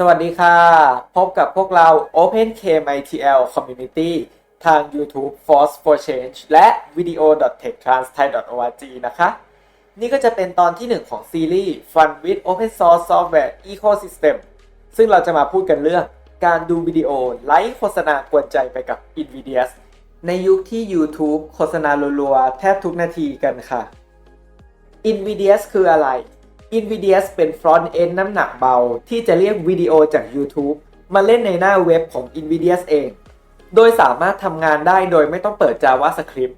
สวัสดีค่ะ พบกับพวกเรา OpenKMITL Community ทาง YouTube Force for Change และ video.techtransthai.org นะคะ นี่ก็จะเป็นตอนที่ 1 ของซีรีส์ Fun with Open Source Software Ecosystem ซึ่งเราจะมาพูดกันเรื่องการดูวิดีโอไลฟ์โฆษณากวนใจไปกับ Invidious ในยุคที่ YouTube โฆษณารัวๆ แทบทุกนาทีกันค่ะ Invidious คืออะไร Invidious เป็น front end น้ำหนักเบา ที่จะเรียกวิดีโอจาก YouTube มาเล่นในหน้าเว็บของ Invidious เอง โดยสามารถทำงานได้โดยไม่ต้องเปิด JavaScript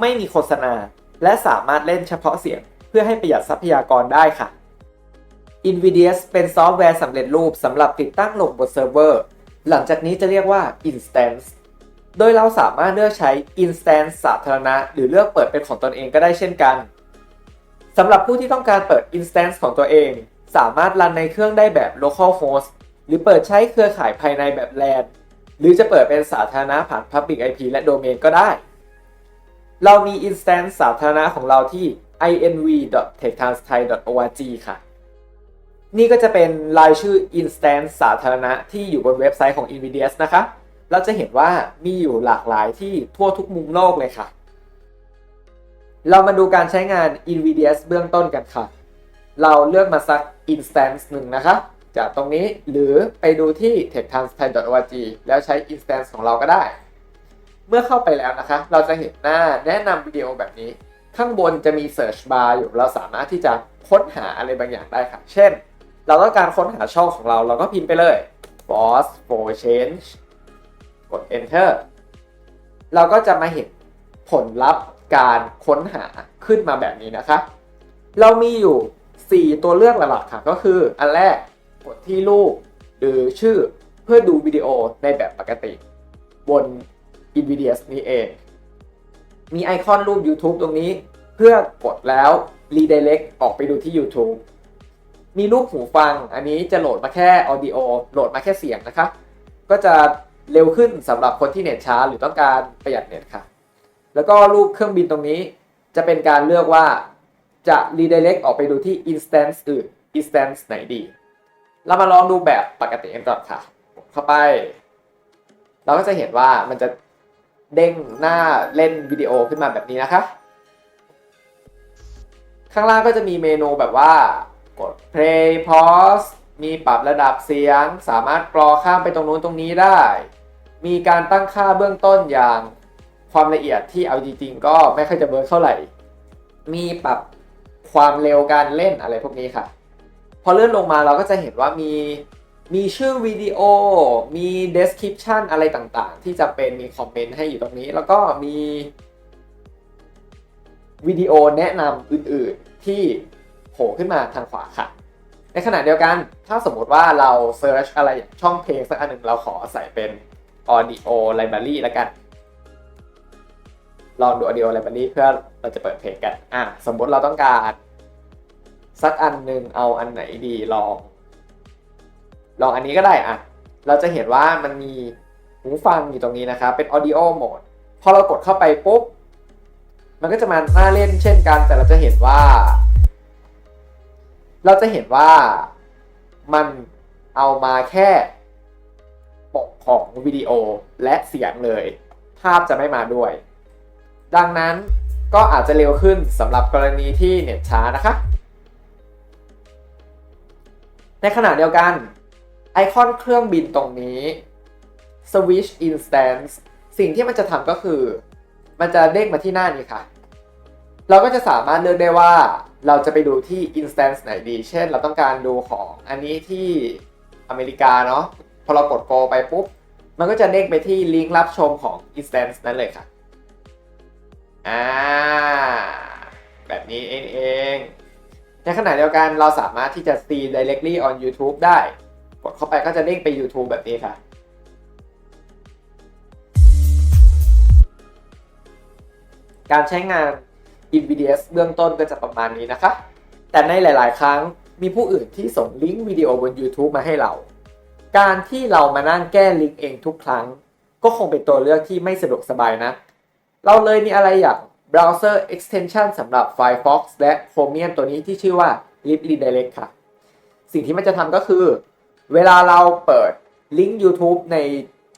ไม่มีโฆษณา และสามารถเล่นเฉพาะเสียง เพื่อให้ประหยัดทรัพยากรได้ค่ะ Invidious เป็นซอฟต์แวร์สำเร็จรูปสำหรับติดตั้งลงบนเซิร์ฟเวอร์ หลังจากนี้จะเรียกว่า Instance โดยเราสามารถเลือกใช้ Instance สาธารณะ หรือเลือกเปิดเป็นของตนเองก็ได้เช่นกัน สำหรับผู้ที่ต้องการเปิด instance ของตัวเอง สามารถรันในเครื่องได้แบบ local host หรือเปิดใช้เครือข่ายภายในแบบ LAN หรือจะเปิดเป็นสาธารณะผ่าน public IP และ domain ก็ได้ เรามี instance สาธารณะของเราที่ inv.techtransthai.org ค่ะ นี่ก็จะเป็นรายชื่อ instance สาธารณะที่อยู่บนเว็บไซต์ของ Invidious นะคะ เราจะเห็นว่ามีอยู่หลากหลายที่ทั่วทุกมุมโลกเลยค่ะ เรามาดูการใช้งาน NVDS เบื้องต้นกันค่ะ เราเลือกมาสัก instance หนึ่งนะคะ จากตรงนี้หรือไปดูที่ techtransthai.org แล้วใช้ instance ของเราก็ได้ เมื่อเข้าไปแล้วนะคะ เราจะเห็นหน้าแนะนำวิดีโอแบบนี้ ข้างบนจะมี search bar อยู่ เราสามารถที่จะค้นหาอะไรบางอย่างได้ค่ะ เช่น เราต้องการค้นหาช่องของเรา เราก็พิมพ์ไปเลย force for change กด enter เราก็จะมาเห็นผลลัพธ์ การค้นหาขึ้นมาแบบนี้นะคะ เรามีอยู่ 4 ตัวเลือกหลักๆค่ะ ก็คืออันแรกกดที่รูปหรือชื่อเพื่อดูวิดีโอในแบบปกติ บน Invidious นี้เอง มีไอคอนรูป YouTube ตรงนี้เพื่อกดแล้ว redirect ออกไปดูที่ YouTube มีรูปหูฟัง อันนี้จะโหลดมาแค่ audio โหลดมาแค่เสียงนะคะก็จะเร็วขึ้นสำหรับคนที่เน็ตช้าหรือต้องการประหยัดเน็ตค่ะ แล้วก็รูปเครื่องบินตรงนี้ จะเป็นการเลือกว่าจะ redirect ออกไปดูที่ instance อื่น instance ไหนดี เรามาลองดูแบบปกติกันก่อนค่ะ เข้าไป เราก็จะเห็นว่ามันจะเด้งหน้าเล่นวิดีโอขึ้นมาแบบนี้นะคะ ข้างล่างก็จะมีเมนูแบบว่ากด play pause มีปรับระดับเสียง สามารถกรอข้ามไปตรงนู้นตรงนี้ได้ มีการตั้งค่าเบื้องต้นอย่าง ความละเอียดที่เอาจริงๆก็ไม่ค่อยจะเวิร์กเท่าไหร่ มีปรับความเร็วการเล่นอะไรพวกนี้ค่ะ พอเลื่อนลงมาเราก็จะเห็นว่ามีมีชื่อวิดีโอ มี description อะไรต่างๆ ที่จะเป็นมีคอมเมนต์ให้อยู่ตรงนี้ แล้วก็มีวิดีโอแนะนำอื่นๆที่โผล่ขึ้นมาทางขวาค่ะ ในขณะเดียวกันถ้าสมมติว่าเรา search อะไรช่องเพลงสักอันหนึ่งเราขอใส่เป็น audio library แล้วกัน ลองดู audio library เพื่อเราจะเปิดเพลงกัน อะสมมติเราต้องการ สักอันหนึ่งเอาอันไหนดีลอง ลองอันนี้ก็ได้อะ เราจะเห็นว่ามันมีหูฟังอยู่ตรงนี้นะครับ เป็น audio mode พอเรากดเข้าไปปุ๊บ มันก็จะมาหน้าเล่นเช่นกัน แต่เราจะเห็นว่า เราจะเห็นว่ามันเอามาแค่ปกของวิดีโอและเสียงเลย ภาพจะไม่มาด้วย ดังนั้นก็อาจจะเร็วขึ้นสำหรับกรณีที่เน็ตช้านะคะ ในขณะเดียวกัน ไอคอนเครื่องบินตรงนี้ Switch Instance สิ่งที่มันจะทำก็คือ มันจะเด้งมาที่หน้านี้ค่ะ เราก็จะสามารถเลือกได้ว่าเราจะไปดูที่ instance ไหนดี เช่น เราต้องการดูของอันนี้ที่อเมริกาเนาะพอเรากด go ไปปุ๊บ มันก็จะเด้งไปที่ลิงก์รับชมของ instance นั้นเลยค่ะ อ่าแบบนี้เองเอง ในขณะเดียวกันเราสามารถที่จะ see directly on YouTube ได้ กดเข้าไปก็จะเด้งไป YouTube แบบนี้ค่ะการใช้งาน InVDS เบื้องต้นก็จะประมาณนี้นะคะ แต่ในหลาย ๆ ครั้งมีผู้อื่นที่ส่งลิงก์วิดีโอบน YouTube มาให้เรา การที่เรามานั่งแก้ลิงก์เองทุกครั้ง ก็คงเป็นตัวเลือกที่ไม่สะดวกสบายนะ เราเลยมีอะไรอย่าง Browser Extension สำหรับ Firefox และ Chromium ตัวนี้ที่ชื่อว่า Lip Redirect ค่ะ สิ่งที่มันจะทำก็คือ เวลาเราเปิดลิงก์ YouTube ใน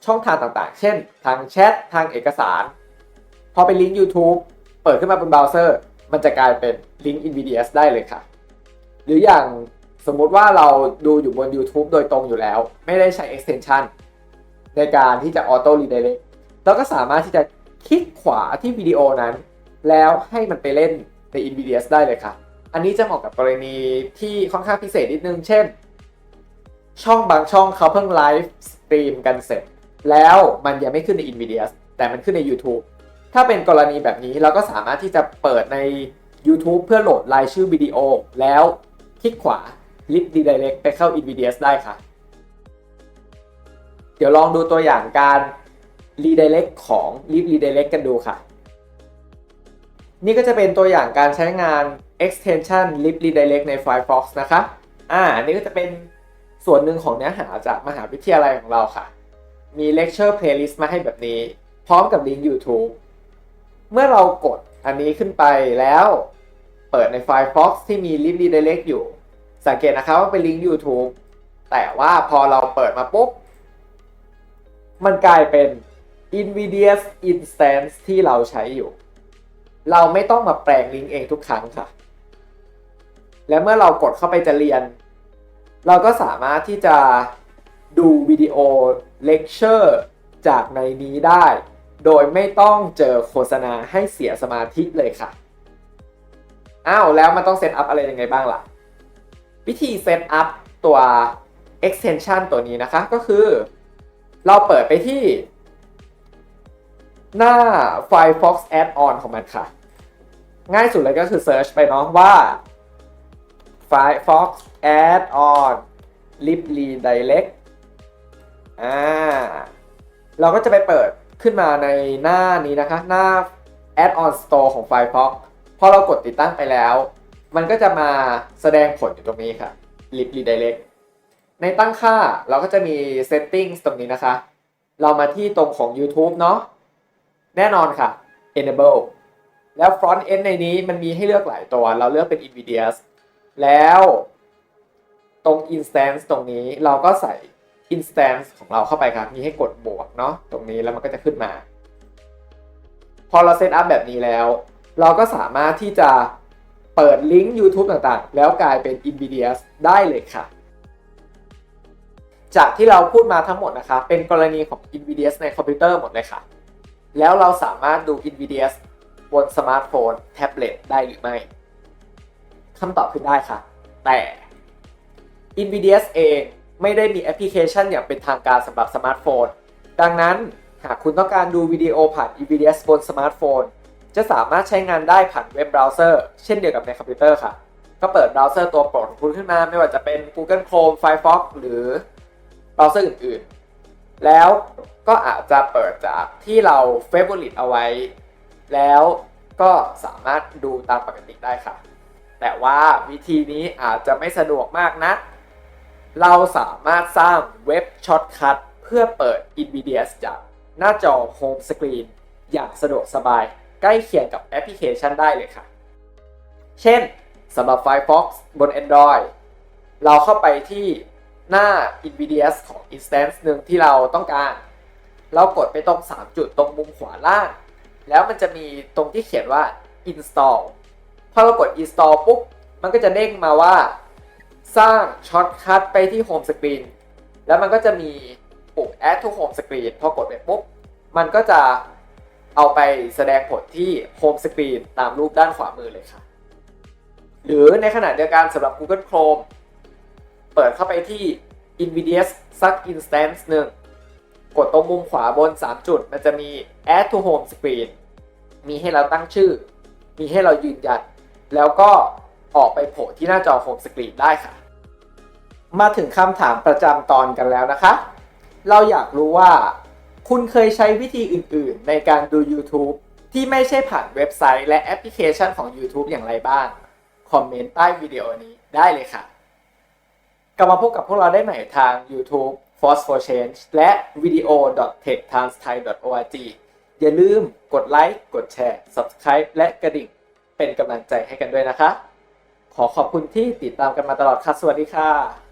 ช่องทางต่างๆ เช่น ทางแชท ทางเอกสาร พอเป็นลิงก์ YouTube เปิดขึ้นมาบนเบราว์เซอร์ มันจะกลายเป็นลิงก์ NVDS ได้เลยค่ะ หรืออย่างสมมุติว่าเราดูอยู่บน YouTube โดยตรงอยู่แล้ว ไม่ได้ใช้ extension ในการที่จะ auto redirect เราก็สามารถที่จะ คลิกขวาที่วิดีโอนั้น แล้วให้มันไปเล่นใน NVDS ได้เลยค่ะอันนี้จะเหมาะกับกรณีที่ค่อนข้างพิเศษนิดนึง เช่น ช่องบางช่องเขาเพิ่งไลฟ์สตรีมกันเสร็จ แล้วมันยังไม่ขึ้นใน NVIDIA แต่มันขึ้นใน YouTube ถ้าเป็นกรณีแบบนี้เราก็สามารถที่จะเปิดใน YouTube เพื่อโหลดรายชื่อวิดีโอ แล้วคลิกขวา Lip Redirect ไปเข้า NVIDIA ได้ค่ะ เดี๋ยวลองดูตัวอย่างการ Redirect ของ Lip Redirect กันดูค่ะ นี่ก็จะเป็นตัวอย่างการใช้งาน extension Lip Redirect ใน Firefox นะคะ อ่า นี่ก็จะเป็นส่วนหนึ่งของเนื้อหาจากมหาวิทยาลัยของเราค่ะ มี lecture playlist มาให้แบบนี้ พร้อมกับลิงก์ YouTube เมื่อเรากดอันนี้ขึ้นไปแล้วเปิดใน Firefox ที่มี Lip Redirect อยู่ สังเกตนะคะว่าเป็นลิงก์ YouTube แต่ว่าพอเราเปิดมาปุ๊บ มันกลายเป็น Invidious Instance ที่เราใช้อยู่ เราไม่ต้องมาแปลงลิงก์เองทุกครั้งค่ะ และเมื่อเรากดเข้าไปจะเรียน เราก็สามารถที่จะดูวิดีโอเลคเชอร์จากในนี้ได้ โดยไม่ต้องเจอโฆษณาให้เสียสมาธิเลยค่ะ อ้าวแล้วมันต้องเซตอัพอะไรยังไงบ้างล่ะ วิธีเซตอัพตัว extension ตัวนี้นะคะก็คือ เราเปิดไปที่ หน้า Firefox Add-on ของมันค่ะ ง่ายสุดเลยก็คือ search ไปเนาะว่า Firefox Add-on Lip Redirect อ่าเราก็จะไปเปิดขึ้นมาในหน้านี้นะคะ หน้า Add-on Store ของ Firefox พอเรากดติดตั้งไปแล้ว มันก็จะมาแสดงผลอยู่ตรงนี้ค่ะ Lip Redirect ในตั้งค่าเราก็จะมี Settings ตรงนี้นะคะ เรามาที่ตรงของ YouTube เนาะ แน่นอนค่ะ enable แล้ว front end ในนี้มันมีให้เลือกหลายตัว เราเลือกเป็น Invidious แล้วตรง instance ตรงนี้เราก็ใส่ instance ของเราเข้าไปครับ มีให้กดบวกเนาะตรงนี้แล้วมันก็จะขึ้นมา พอเราเซตอัพแบบนี้แล้ว เราก็สามารถที่จะเปิดลิงก์ YouTube ต่างๆ แล้วกลายเป็น Invidious ได้เลยค่ะ จากที่เราพูดมาทั้งหมดนะคะ เป็นกรณีของ Invidious ในคอมพิวเตอร์หมดเลยค่ะ แล้วเราสามารถดู Invidias บนสมาร์ทโฟน แท็บเล็ตได้หรือไม่คำตอบคือได้ค่ะ แต่ Invidias เองไม่ได้มีแอปพลิเคชันอย่างเป็นทางการสำหรับสมาร์ทโฟน ดังนั้นหากคุณต้องการดูวิดีโอผ่าน Invidias บนสมาร์ทโฟน จะสามารถใช้งานได้ผ่านเว็บเบราว์เซอร์ เช่นเดียวกับในคอมพิวเตอร์ค่ะ ก็เปิดเบราว์เซอร์ตัวโปรดของคุณขึ้นมา ไม่ว่าจะเป็น Google Chrome Firefox หรือเบราว์เซอร์อื่น ๆ แล้ว ก็อาจจะเปิดจากที่เรา favorite เอาไว้ แล้วก็สามารถดูตามปกติได้ค่ะ แต่ว่าวิธีนี้อาจจะไม่สะดวกมากนะ เราสามารถสร้างเว็บช็อตคัทเพื่อเปิด Invidious จากหน้าจอ Home Screen อย่างสะดวกสบายใกล้เคียงกับแอปพลิเคชันได้เลยค่ะ เช่นสำหรับ Firefox บน Android เราเข้าไปที่หน้า Invidious ของ instance หนึ่งที่เราต้องการ เรากดไปตรง 3 จุดตรงมุมขวาล่าง แล้วมันจะมีตรงที่เขียนว่า install พอเรากด install ปุ๊บ มันก็จะเด้งมาว่า สร้างช็อตคัทไปที่ home screen แล้วมันก็จะมีปุ่ม add to home screen พอกดไปปุ๊บ มันก็จะเอาไปแสดงผลที่ home screen ตามรูปด้านขวามือเลยค่ะ หรือในขณะเดียวกันสำหรับ Google Chrome เปิดเข้าไปที่ Invidious สัก instance หนึ่ง กดตรงมุมขวาบน 3 จุด มันจะมี add to home screen มีให้เราตั้งชื่อ มีให้เรายืนยัน แล้วก็ออกไปโผล่ที่หน้าจอ home screen ได้ค่ะ มาถึงคำถามประจำตอนกันแล้วนะคะ เราอยากรู้ว่า คุณเคยใช้วิธีอื่นๆ ในการดู YouTube ที่ไม่ใช่ผ่านเว็บไซต์และแอปพลิเคชันของ YouTube อย่างไรบ้าง คอมเมนต์ใต้วิดีโอนี้ได้เลยค่ะ กลับมาพบกับพวกเราได้ใหม่ทาง YouTube Force for Change และ video.techtimes.thai.org อย่าลืมกดไลค์ กดแชร์ Subscribe และกระดิ่งเป็นกำลังใจให้กันด้วยนะคะ ขอขอบคุณที่ติดตามกันมาตลอดค่ะ สวัสดีค่ะ